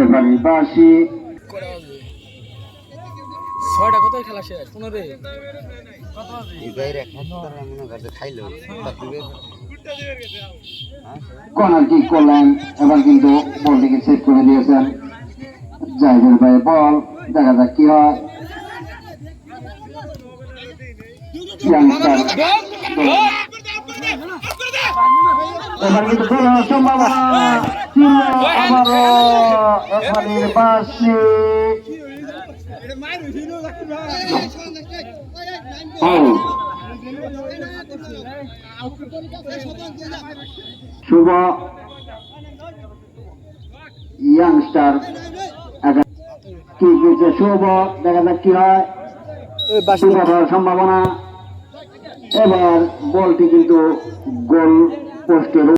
এবার ছয়টা কত খেলা শেষ পনেরো কর্নার এবার কিন্তু বলটিকে সেট করে দিয়েছেন জাহিদের ভাই বল দেখা যাক কি হয় এবার কিন্তু গোল হওয়ার সম্ভাবনা ছিল আবারও এখানের পাশে। শুভ ইয়াংস্টার কি হয়েছে শুভ দেখা যাক কি হয় শুভ হওয়ার সম্ভাবনা এবার বলটি কিন্তু গোল porque no